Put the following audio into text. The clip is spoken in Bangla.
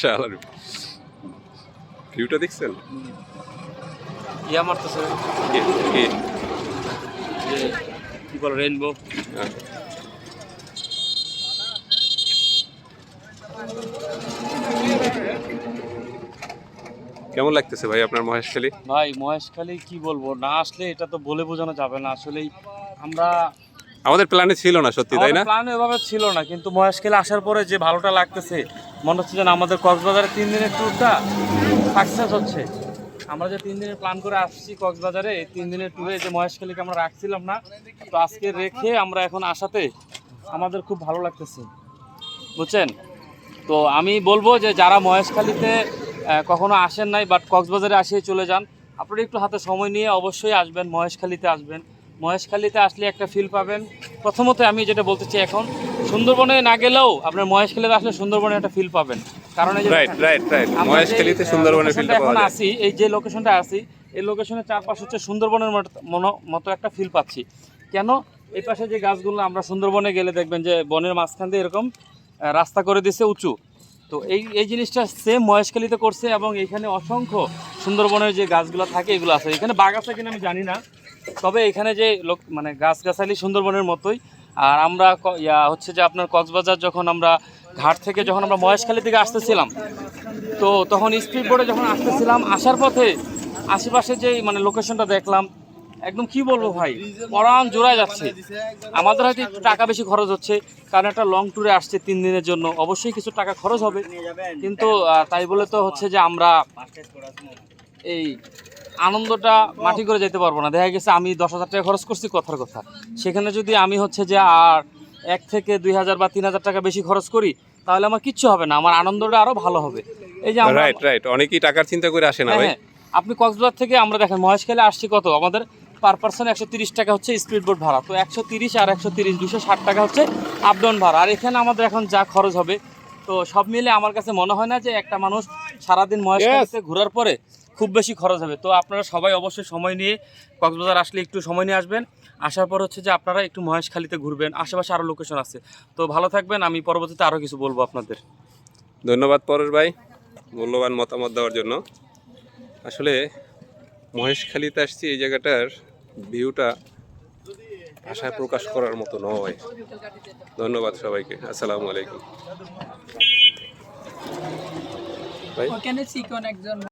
শালার। ভিউটা দেখছেন? ইয়া মারতেছে। কে? কে? কি বল রেইনবো হ্যাঁ। কেমন লাগতেছে ভাই আপনার মহেশখালী ভাই মহেশখালী কি বলব না আসলে এটা তো বলে বোঝানো যাবে না। আসলেই আমরা আমাদের প্ল্যানে ছিল না সত্যি তাই না? প্ল্যান এভাবে ছিল না কিন্তু মহেশখালী আসার পরে যে ভালোটা লাগতেছে মনে হচ্ছে যেন আমাদের কক্সবাজারের তিন দিনের ট্যুরটা সাকসেস হচ্ছে। আমরা যে তিন দিনের প্ল্যান করে আসছি কক্সবাজারে এই তিন দিনের ট্যুরে যে মহেশখালীকে আমরা রাখছিলাম না তো আজকে রেখে আমরা এখন আসাতে আমাদের খুব ভালো লাগতেছে। বুঝছেন? তো আমি বলব যে যারা মহেশখালীতে কখনো আসেন নাই বাট কক্সবাজারে আসিয়ে চলে যান আপনারা একটু হাতে সময় নিয়ে অবশ্যই আসবেন মহেশখালীতে আসবেন। মহেশখালীতে আসলে একটা ফিল পাবেন। প্রথমত আমি যেটা বলতে চাই এখন সুন্দরবনে না গেলেও আপনার মহেশখালীতে আসলে সুন্দরবনে একটা ফিল পাবেন। কারণ মহেশখালীতে সুন্দরবনের এখন আসি এই যে লোকেশনটা আসি এই লোকেশনের চারপাশ হচ্ছে সুন্দরবনের মত- মতো একটা ফিল পাচ্ছি। কেন? এই পাশে যে গাছগুলো আমরা সুন্দরবনে গেলে দেখবেন যে বনের মাঝখান দিয়ে এরকম রাস্তা করে দিছে উঁচু। তো এই এই জিনিসটা সেম মহেশখালীতে করছে এবং এখানে অসংখ্য সুন্দরবনের যে গাছগুলো থাকে এগুলো আছে। এখানে বাঘ আছে কিনা আমি জানি না। তবে এখানে যে লোক মানে গাছগাছালি সুন্দরবনের মতোই, আর আমরা হচ্ছে যে আপনার কক্সবাজার যখন আমরা ঘাট থেকে যখন আমরা মহেশখালী থেকে আসতেছিলাম, তো তখন স্পিড বোর্ডে যখন আসতেছিলাম, আসার পথে আশেপাশে যে মানে লোকেশনটা দেখলাম, একদম কি বলব ভাই, পরাণ জোড়ায় যাচ্ছে। আমাদের হয়তো একটু টাকা বেশি খরচ হচ্ছে, কারণ একটা লং ট্যুরে আসছে তিন দিনের জন্য, অবশ্যই কিছু টাকা খরচ হবে। কিন্তু তাই বলে তো হচ্ছে যে আমরা এই আনন্দটা মাটি করে যেতে পারব না। দেখা গেছে আমি দশ হাজার টাকা খরচ করছি কথার কথা। সেখানে যদি আমি হচ্ছে যে আর এক থেকে দুই হাজার বা তিন হাজার টাকা বেশি খরচ করি তাহলে আমার কিচ্ছু হবে না আমার আনন্দটা আরও ভালো হবে। এই যে রাইট রাইট অনেকেই টাকার চিন্তা করে আসে না হ্যাঁ, ভাই। হ্যাঁ। আপনি কক্সবাজার থেকে আমরা দেখেন মহেশখালী আসছি কত? আমাদের পার পার্সন একশো তিরিশ টাকা হচ্ছে স্পিড বোট ভাড়া। তো একশো তিরিশ আর একশো তিরিশ দুশো ষাট টাকা হচ্ছে আপ ডাউন ভাড়া। আর এখানে আমাদের এখন যা খরচ হবে তো সব মিলে আমার কাছে মনে হয় না যে একটা মানুষ সারাদিন মহেশখালীতে ঘোরার পরে খুব বেশি খরচ হবে। তো আপনারা সবাই অবশ্যই সময় নিয়ে কক্সবাজার আসলে একটু সময় নিয়ে আসবেন। আসার পর হচ্ছে যে আপনারা একটু মহেশখালীতে ঘুরবেন আশেপাশে আরও লোকেশন আছে। তো ভালো থাকবেন আমি পরবর্তীতে আরও কিছু বলব আপনাদের। ধন্যবাদ পরেশ ভাই মূল্যবান মতামত দেওয়ার জন্য। আসলে মহেশখালীতে আসছি এই জায়গাটার ভিউটা আশায় প্রকাশ করার মতো নয়। ধন্যবাদ সবাইকে আসসালামু আলাইকুম। ভাই? ওখানে চিকন একজন